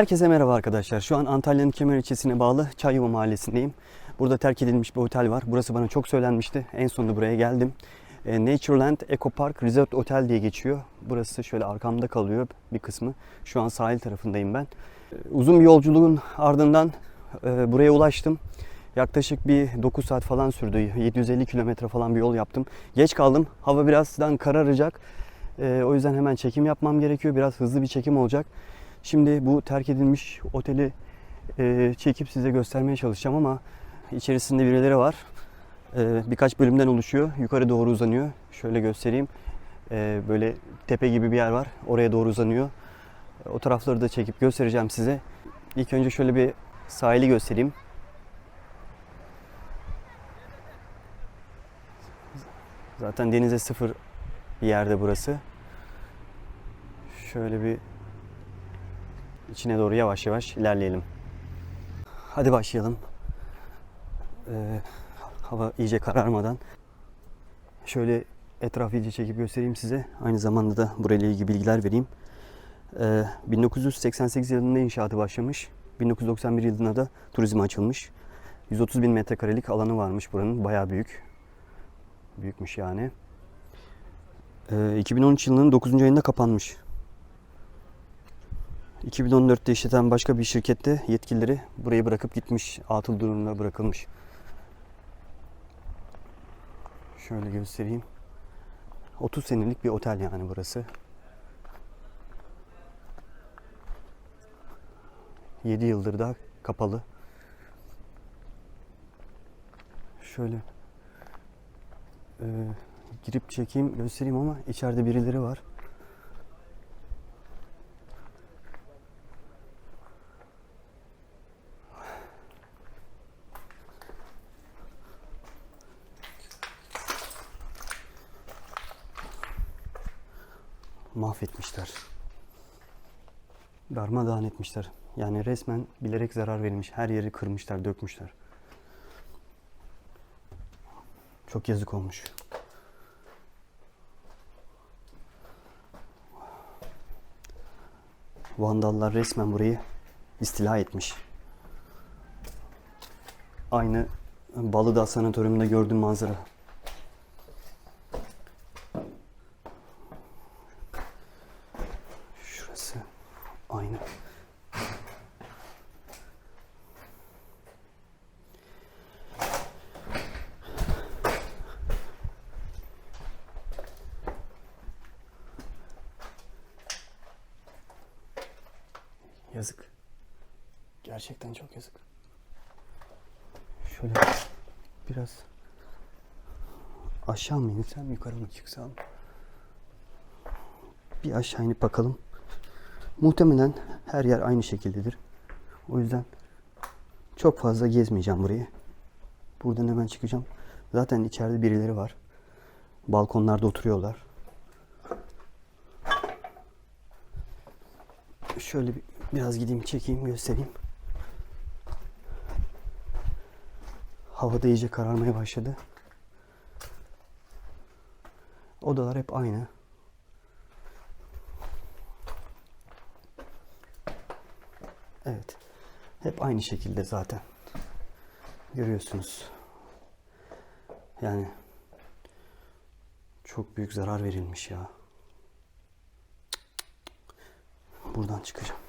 Herkese merhaba arkadaşlar. Şu an Antalya'nın Kemer ilçesine bağlı Çayyova mahallesindeyim. Burada terk edilmiş bir otel var. Burası bana çok söylenmişti. En sonunda buraya geldim. E, Natureland Eco Park Resort Otel diye geçiyor. Burası şöyle arkamda kalıyor bir kısmı. Şu an sahil tarafındayım ben. E, Uzun bir yolculuğun ardından e, buraya ulaştım. Yaklaşık bir 9 saat falan sürdü. 750 kilometre falan bir yol yaptım. Geç kaldım. Hava birazdan kararacak. E, o yüzden hemen çekim yapmam gerekiyor. Biraz hızlı bir çekim olacak. Şimdi bu terk edilmiş oteli e, çekip size göstermeye çalışacağım ama içerisinde birileri var. E, birkaç bölümden oluşuyor. Yukarı doğru uzanıyor. Şöyle göstereyim. E, böyle tepe gibi bir yer var. Oraya doğru uzanıyor. O tarafları da çekip göstereceğim size. İlk önce şöyle bir sahili göstereyim. Zaten denize sıfır bir yerde burası. Şöyle bir içine doğru yavaş yavaş ilerleyelim. Hadi başlayalım. Ee, hava iyice kararmadan. Şöyle etrafı iyice çekip göstereyim size. Aynı zamanda da burayla ilgili bilgiler vereyim. Ee, 1988 yılında inşaatı başlamış. 1991 yılında da turizme açılmış. 130 bin metrekarelik alanı varmış buranın. Bayağı büyük. Büyükmüş yani. Ee, 2013 yılının 9. ayında kapanmış. 2014'te işleten başka bir şirkette yetkilileri burayı bırakıp gitmiş. Atıl durumuna bırakılmış. Şöyle göstereyim. 30 senelik bir otel yani burası. 7 yıldır da kapalı. Şöyle e, girip çekeyim göstereyim ama içeride birileri var. Darmadağın etmişler. Yani resmen bilerek zarar verilmiş. Her yeri kırmışlar, dökmüşler. Çok yazık olmuş. Vandallar resmen burayı istila etmiş. Aynı Balıdağ Sanatoryumunda gördüğüm manzara. Şurası aynı. Yazık. Gerçekten çok yazık. Şöyle biraz aşağı mı insem yukarı mı çıksam? Bir aşağı inip bakalım. Muhtemelen her yer aynı şekildedir. O yüzden çok fazla gezmeyeceğim burayı. Buradan hemen çıkacağım. Zaten içeride birileri var. Balkonlarda oturuyorlar. Şöyle bir, biraz gideyim çekeyim göstereyim. Havada iyice kararmaya başladı. Odalar hep aynı. Evet. Hep aynı şekilde zaten. Görüyorsunuz. Yani çok büyük zarar verilmiş ya. Buradan çıkacağım.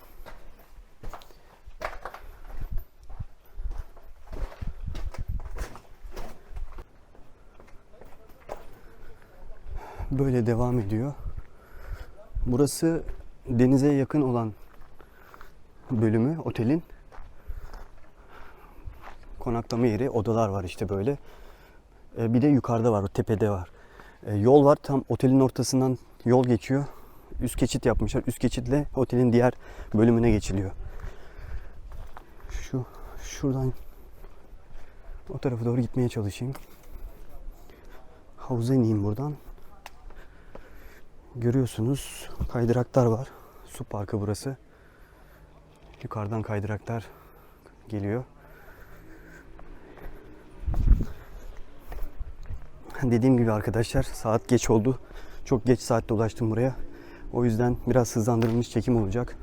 Böyle devam ediyor. Burası denize yakın olan bölümü otelin konaklama yeri odalar var işte böyle. E, bir de yukarıda var o tepede var. E, yol var tam otelin ortasından yol geçiyor. Üst geçit yapmışlar. Üst geçitle otelin diğer bölümüne geçiliyor. Şu şuradan o tarafa doğru gitmeye çalışayım. Havuza ineyim buradan. Görüyorsunuz kaydıraklar var. Su parkı burası. Yukarıdan kaydıraklar geliyor. Dediğim gibi arkadaşlar saat geç oldu. Çok geç saatte ulaştım buraya. O yüzden biraz hızlandırılmış çekim olacak.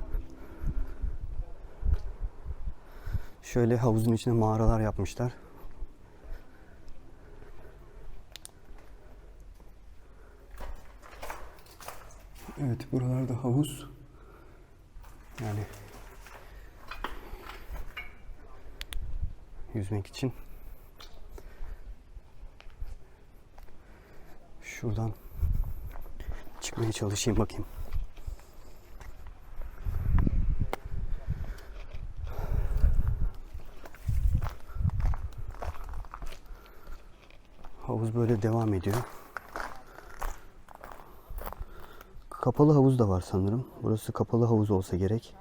Şöyle havuzun içine mağaralar yapmışlar. Evet buralarda havuz. Yani yüzmek için. Şuradan çıkmaya çalışayım bakayım. Havuz böyle devam ediyor. Kapalı havuz da var sanırım. Burası kapalı havuz olsa gerek.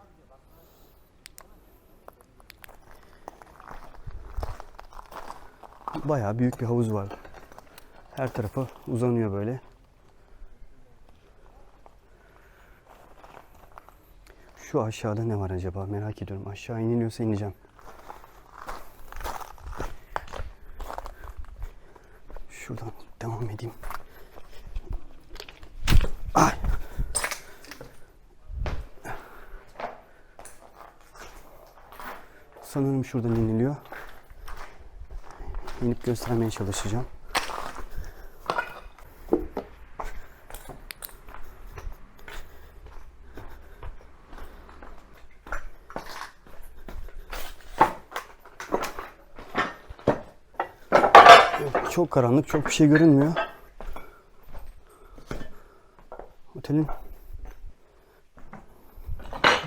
Bayağı büyük bir havuz var. Her tarafa uzanıyor böyle. Şu aşağıda ne var acaba merak ediyorum. Aşağı iniliyorsa ineceğim. Şuradan devam edeyim. Ay. Sanırım şuradan iniliyor. İnip göstermeye çalışacağım. Çok karanlık, çok bir şey görünmüyor. Otelin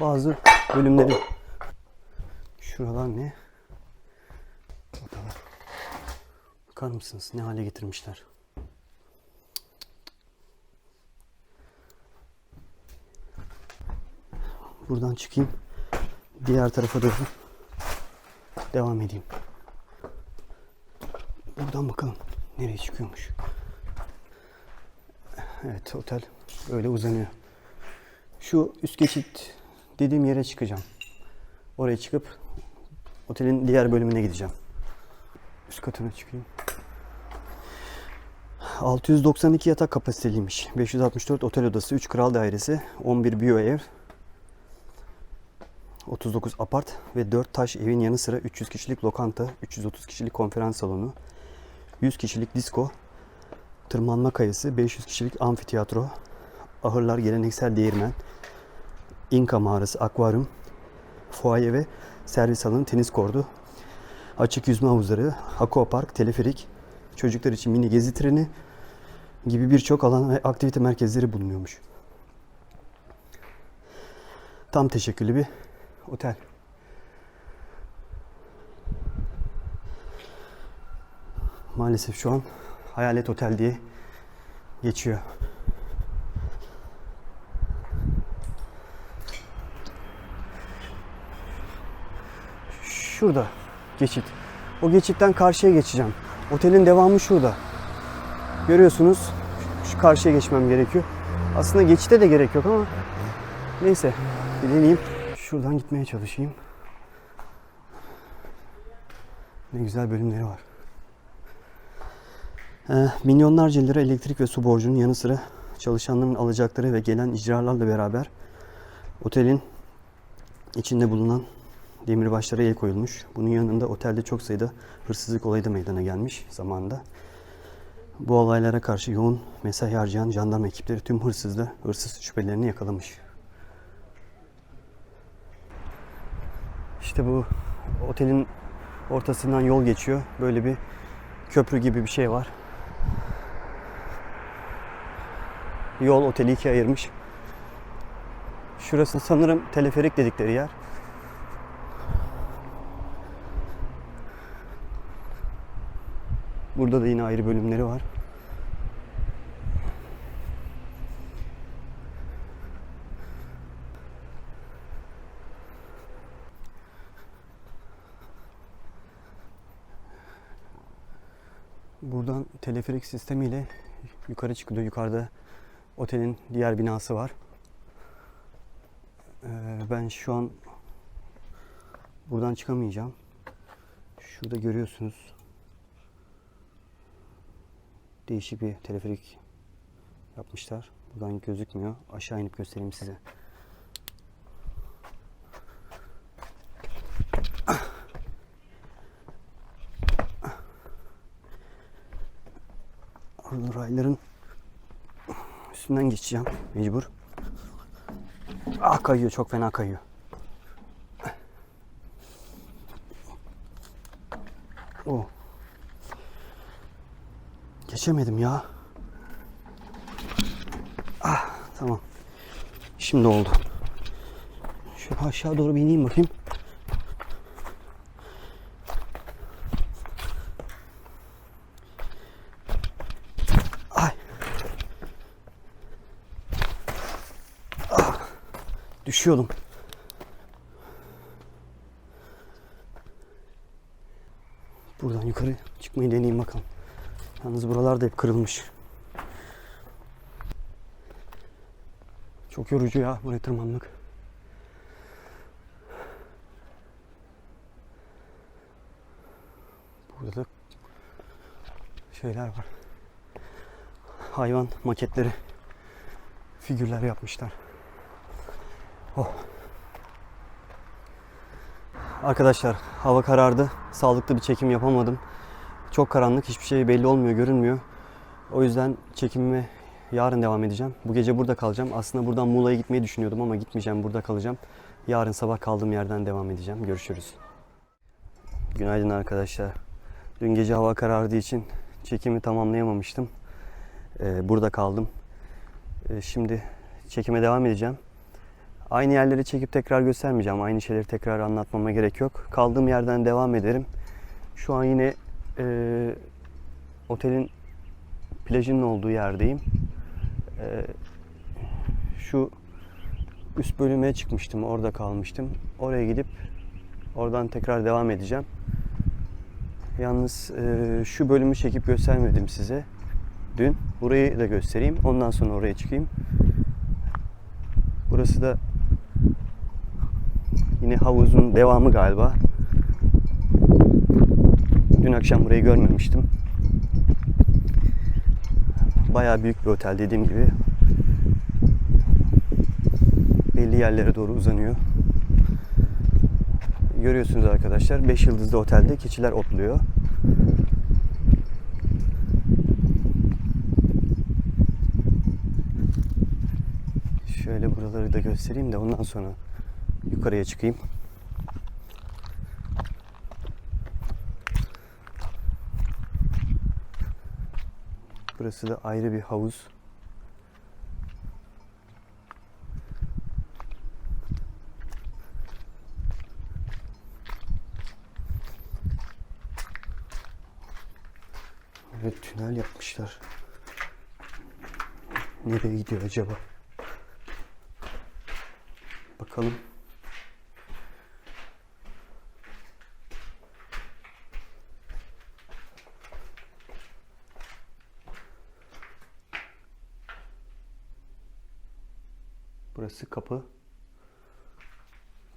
bazı bölümleri. Şuralar ne? Odalar. Bakar mısınız ne hale getirmişler? Buradan çıkayım. Diğer tarafa doğru devam edeyim. Buradan bakalım nereye çıkıyormuş. Evet otel böyle uzanıyor. Şu üst geçit dediğim yere çıkacağım. Oraya çıkıp otelin diğer bölümüne gideceğim. Üst katına çıkayım. 692 yatak kapasiteliymiş. 564 otel odası, 3 kral dairesi, 11 biyo ev, 39 apart ve 4 taş evin yanı sıra 300 kişilik lokanta, 330 kişilik konferans salonu, 100 kişilik disko, tırmanma kayası, 500 kişilik amfiteyatro, ahırlar, geleneksel değirmen, İnka mağarası, akvaryum, fuaye ve servis alanı, tenis kordu, açık yüzme havuzları, aquapark, teleferik, çocuklar için mini gezi treni gibi birçok alan ve aktivite merkezleri bulunuyormuş. Tam teşekküllü bir otel. Maalesef şu an Hayalet Otel diye geçiyor. Şurada geçit. O geçitten karşıya geçeceğim. Otelin devamı şurada. Görüyorsunuz şu karşıya geçmem gerekiyor. Aslında geçite de gerek yok ama neyse bir deneyeyim. Şuradan gitmeye çalışayım. Ne güzel bölümleri var. Ee, milyonlarca lira elektrik ve su borcunun yanı sıra çalışanların alacakları ve gelen icralarla beraber otelin içinde bulunan demirbaşlara el koyulmuş. Bunun yanında otelde çok sayıda hırsızlık olayı da meydana gelmiş zamanında. Bu olaylara karşı yoğun mesai harcayan jandarma ekipleri tüm hırsızda hırsız şüphelerini yakalamış. İşte bu otelin ortasından yol geçiyor. Böyle bir köprü gibi bir şey var. Yol oteli ikiye ayırmış. Şurası sanırım teleferik dedikleri yer. Burada da yine ayrı bölümleri var. Buradan teleferik sistemiyle yukarı çıkılıyor. Yukarıda otelin diğer binası var. Ee, ben şu an buradan çıkamayacağım. Şurada görüyorsunuz. Değişik bir teleferik yapmışlar. Buradan gözükmüyor. Aşağı inip göstereyim size. Burada rayların üstünden geçeceğim mecbur. Ah kayıyor çok fena kayıyor. Oh. Geçemedim ya. Ah tamam. Şimdi oldu. Şu aşağı doğru bir ineyim bakayım. Düşüyordum. Buradan yukarı çıkmayı deneyeyim bakalım. Yalnız buralar da hep kırılmış. Çok yorucu ya buraya tırmanmak. Burada da şeyler var. Hayvan maketleri, figürler yapmışlar. Oh. Arkadaşlar hava karardı. Sağlıklı bir çekim yapamadım. Çok karanlık, hiçbir şey belli olmuyor, görünmüyor. O yüzden çekimime yarın devam edeceğim. Bu gece burada kalacağım. Aslında buradan Muğla'ya gitmeyi düşünüyordum ama gitmeyeceğim, burada kalacağım. Yarın sabah kaldığım yerden devam edeceğim. Görüşürüz. Günaydın arkadaşlar. Dün gece hava karardığı için çekimi tamamlayamamıştım. Ee, burada kaldım. Ee, şimdi çekime devam edeceğim. Aynı yerleri çekip tekrar göstermeyeceğim. Aynı şeyleri tekrar anlatmama gerek yok. Kaldığım yerden devam ederim. Şu an yine e, otelin plajının olduğu yerdeyim. E, şu üst bölüme çıkmıştım. Orada kalmıştım. Oraya gidip oradan tekrar devam edeceğim. Yalnız e, şu bölümü çekip göstermedim size. Dün. Burayı da göstereyim. Ondan sonra oraya çıkayım. Burası da yine havuzun devamı galiba. Dün akşam burayı görmemiştim. Bayağı büyük bir otel dediğim gibi. Belli yerlere doğru uzanıyor. Görüyorsunuz arkadaşlar 5 yıldızlı otelde keçiler otluyor. Şöyle buraları da göstereyim de ondan sonra yukarıya çıkayım. Burası da ayrı bir havuz. Evet tünel yapmışlar. Nereye gidiyor acaba? Bakalım. Burası kapı.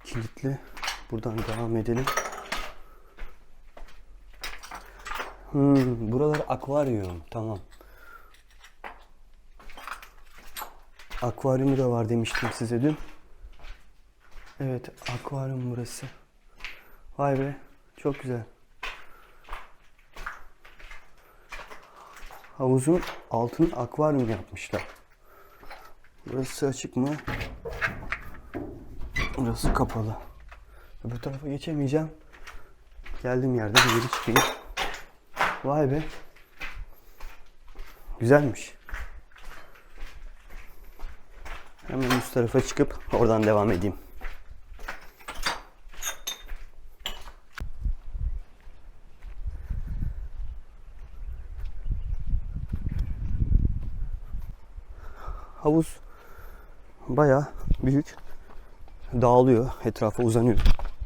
Kilitli. Buradan devam edelim. Hmm, buralar akvaryum. Tamam. Akvaryumu da var demiştim size dün. Evet, akvaryum burası. Vay be, çok güzel. Havuzun altını akvaryum yapmışlar. Burası açık mı? Burası kapalı. Öbür tarafa geçemeyeceğim. Geldiğim yerde bir geri çıkayım. Vay be. Güzelmiş. Hemen üst tarafa çıkıp oradan devam edeyim. Havuz bayağı büyük. Dağılıyor, etrafa uzanıyor.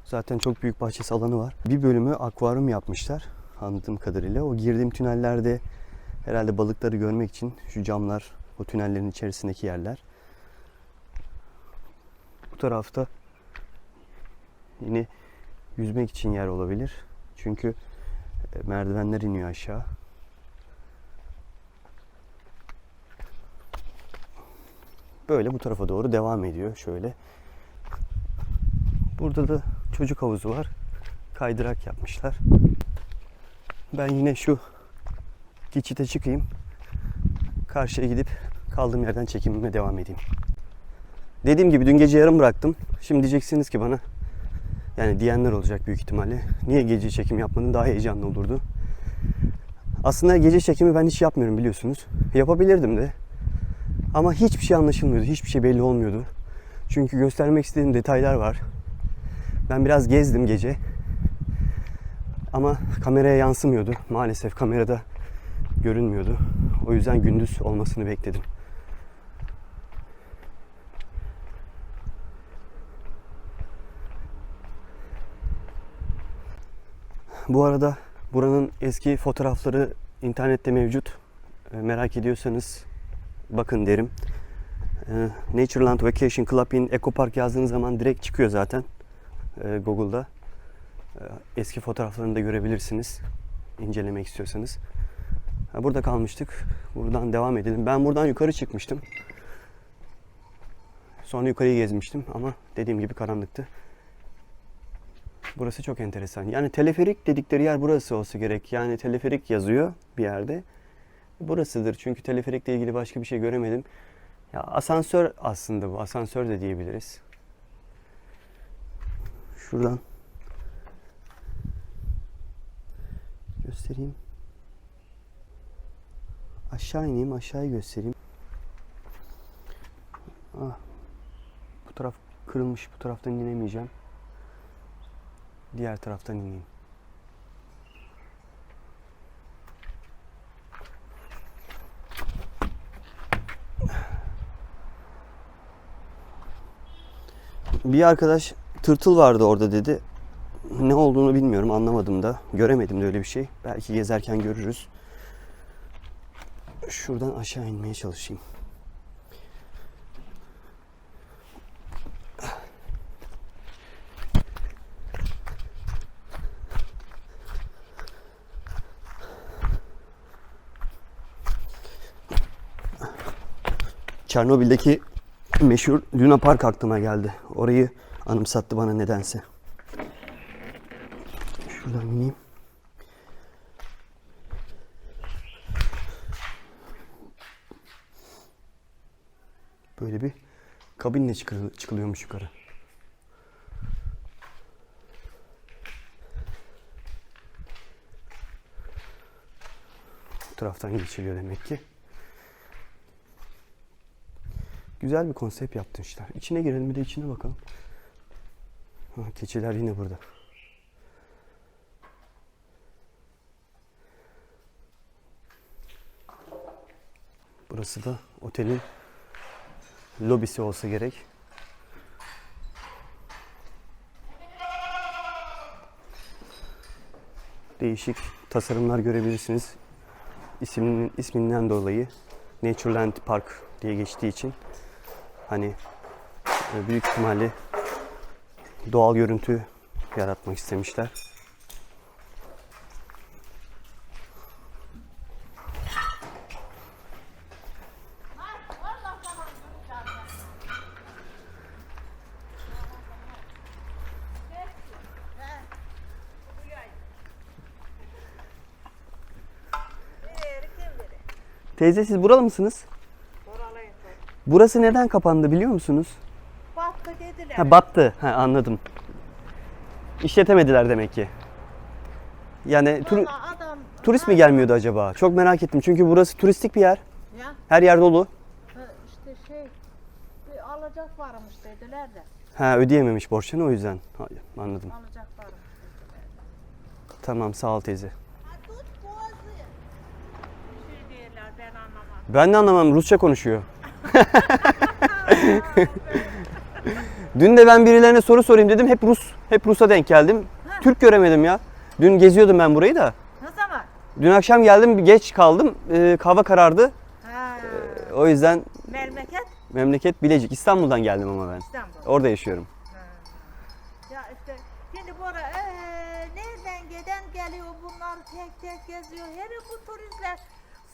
Zaten çok büyük bahçesi alanı var. Bir bölümü akvaryum yapmışlar anladığım kadarıyla. O girdiğim tünellerde herhalde balıkları görmek için şu camlar, o tünellerin içerisindeki yerler. Bu tarafta yine yüzmek için yer olabilir. Çünkü e, merdivenler iniyor aşağı. Böyle bu tarafa doğru devam ediyor şöyle. Burada da çocuk havuzu var. Kaydırak yapmışlar. Ben yine şu geçite çıkayım. karşıya gidip kaldığım yerden çekimime devam edeyim. Dediğim gibi dün gece yarım bıraktım. Şimdi diyeceksiniz ki bana yani diyenler olacak büyük ihtimalle. Niye gece çekim yapmadın? Daha heyecanlı olurdu. Aslında gece çekimi ben hiç yapmıyorum biliyorsunuz. Yapabilirdim de. Ama hiçbir şey anlaşılmıyordu. Hiçbir şey belli olmuyordu. Çünkü göstermek istediğim detaylar var. Ben biraz gezdim gece. Ama kameraya yansımıyordu. Maalesef kamerada görünmüyordu. O yüzden gündüz olmasını bekledim. Bu arada buranın eski fotoğrafları internette mevcut. E, Merak ediyorsanız bakın derim. E, Natureland Vacation Club in Eco Park yazdığınız zaman direkt çıkıyor zaten e, Google'da. E, Eski fotoğraflarını da görebilirsiniz incelemek istiyorsanız. Burada kalmıştık. Buradan devam edelim. Ben buradan yukarı çıkmıştım. Sonra yukarıyı gezmiştim ama dediğim gibi karanlıktı. Burası çok enteresan. Yani teleferik dedikleri yer burası olsa gerek. Yani teleferik yazıyor bir yerde. Burasıdır. Çünkü teleferikle ilgili başka bir şey göremedim. Ya asansör aslında bu. Asansör de diyebiliriz. Şuradan göstereyim. Aşağı ineyim, aşağıyı göstereyim. Ah. Bu taraf kırılmış. Bu taraftan inemeyeceğim. Diğer taraftan ineyim. Bir arkadaş tırtıl vardı orada dedi. Ne olduğunu bilmiyorum, anlamadım da. Göremedim de öyle bir şey. Belki gezerken görürüz. Şuradan aşağı inmeye çalışayım. Çernobil'deki meşhur Luna Park aklıma geldi. Orayı anımsattı bana nedense. Şuradan ineyim. Böyle bir kabinle çıkıl- çıkılıyormuş yukarı. Bu taraftan geçiliyor demek ki. Güzel bir konsept yapmışlar. İçine girelim bir de içine bakalım. Ha, keçiler yine burada. Burası da otelin lobisi olsa gerek. Değişik tasarımlar görebilirsiniz. İsminin isminden dolayı Natureland Park diye geçtiği için hani e, büyük ihtimalle doğal görüntü yaratmak istemişler. Teyze siz buralı mısınız? Burası neden kapandı biliyor musunuz? Battı dediler. Ha battı. Ha anladım. İşletemediler demek ki. Yani tur- Vallahi adam turist mi gelmiyordu acaba? Çok merak ettim. Çünkü burası turistik bir yer. ya Her yer dolu. ha, işte şey bir alacak varmış dediler de. Ha ödeyememiş borçlarını o yüzden. Ha, anladım. Alacak varmış. Tamam sağ ol teyze. Şey diyorlar ben anlamam. Ben de anlamam. Rusça konuşuyor. Dün de ben birilerine soru sorayım dedim. Hep Rus. Hep Rus'a denk geldim. Türk göremedim ya. Dün geziyordum ben burayı da. Ne zaman? Dün akşam geldim geç kaldım. Ee, hava karardı. Ha, O yüzden memleket memleket Bilecik. İstanbul'dan geldim ama ben. İstanbul. Orada yaşıyorum. Ya işte şimdi bura eee nereden giden geliyor bunlar tek tek geziyor. Hele bu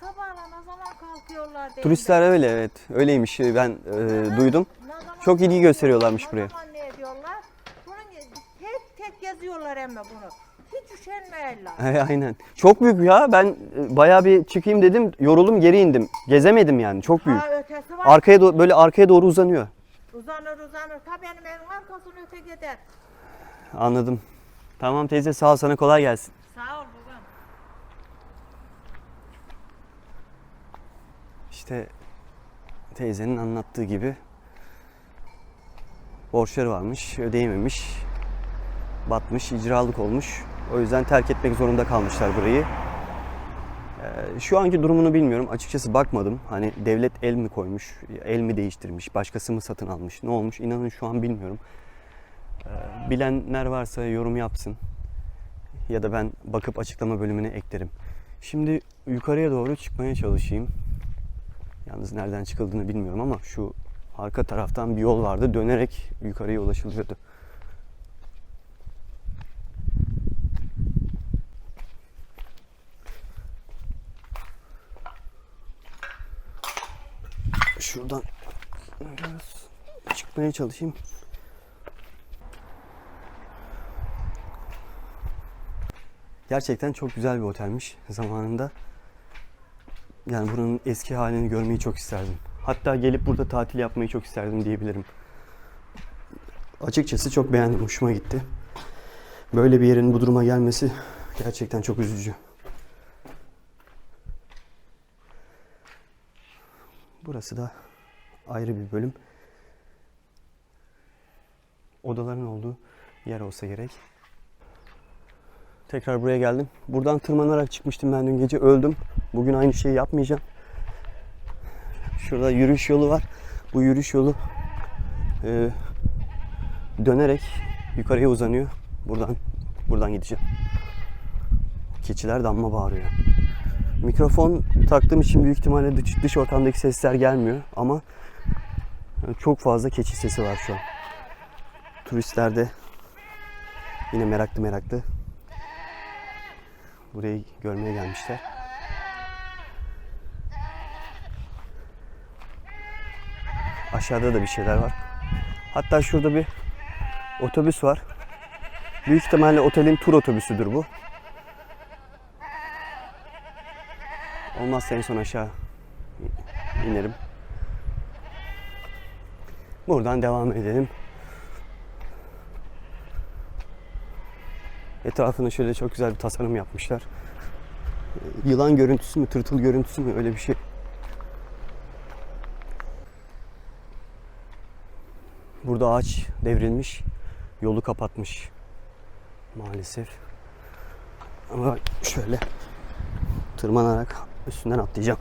sabahla ne zaman kalkıyorlar değil Turistler öyle evet. Öyleymiş ben e, duydum. Ne zaman Çok ilgi gösteriyorlarmış ne buraya. zaman ne ediyorlar? Bunun tek tek geziyorlar emme bunu. Hiç üşenmeyenler. He, aynen. Çok büyük ya. Ben e, bayağı bir çıkayım dedim. Yoruldum geri indim. Gezemedim yani. Çok büyük. Ha ötesi var. Arkaya do- böyle arkaya doğru uzanıyor. uzanır uzanır. Ta benim evin arkasını öte gider. Anladım. Tamam teyze sağ ol sana kolay gelsin. Sağ ol babam. İşte teyzenin anlattığı gibi borçları varmış, ödeyememiş, batmış, icralık olmuş. O yüzden terk etmek zorunda kalmışlar burayı. Ee, şu anki durumunu bilmiyorum. Açıkçası bakmadım. Hani devlet el mi koymuş, el mi değiştirmiş, başkası mı satın almış, ne olmuş inanın şu an bilmiyorum. Ee, bilenler varsa yorum yapsın. Ya da ben bakıp açıklama bölümüne eklerim. Şimdi yukarıya doğru çıkmaya çalışayım. Yalnız nereden çıkıldığını bilmiyorum ama şu arka taraftan bir yol vardı. Dönerek yukarıya ulaşılıyordu. Şuradan biraz çıkmaya çalışayım. Gerçekten çok güzel bir otelmiş zamanında. Yani buranın eski halini görmeyi çok isterdim. Hatta gelip burada tatil yapmayı çok isterdim diyebilirim. Açıkçası çok beğendim, hoşuma gitti. Böyle bir yerin bu duruma gelmesi gerçekten çok üzücü. Burası da ayrı bir bölüm. Odaların olduğu yer olsa gerek. Tekrar buraya geldim. Buradan tırmanarak çıkmıştım ben dün gece öldüm. Bugün aynı şeyi yapmayacağım. Şurada yürüyüş yolu var. Bu yürüyüş yolu e, dönerek yukarıya uzanıyor. Buradan buradan gideceğim. Keçiler damma bağırıyor. Mikrofon taktığım için büyük ihtimalle dış, dış ortamdaki sesler gelmiyor ama çok fazla keçi sesi var şu an. Turistler de yine meraklı meraklı burayı görmeye gelmişler. Aşağıda da bir şeyler var. Hatta şurada bir otobüs var. Büyük ihtimalle otelin tur otobüsüdür bu. Olmazsa en son aşağı inerim. Buradan devam edelim. Etrafına şöyle çok güzel bir tasarım yapmışlar. Yılan görüntüsü mü, tırtıl görüntüsü mü öyle bir şey. Burada ağaç devrilmiş, yolu kapatmış maalesef. Ama şöyle tırmanarak üstünden atlayacağım.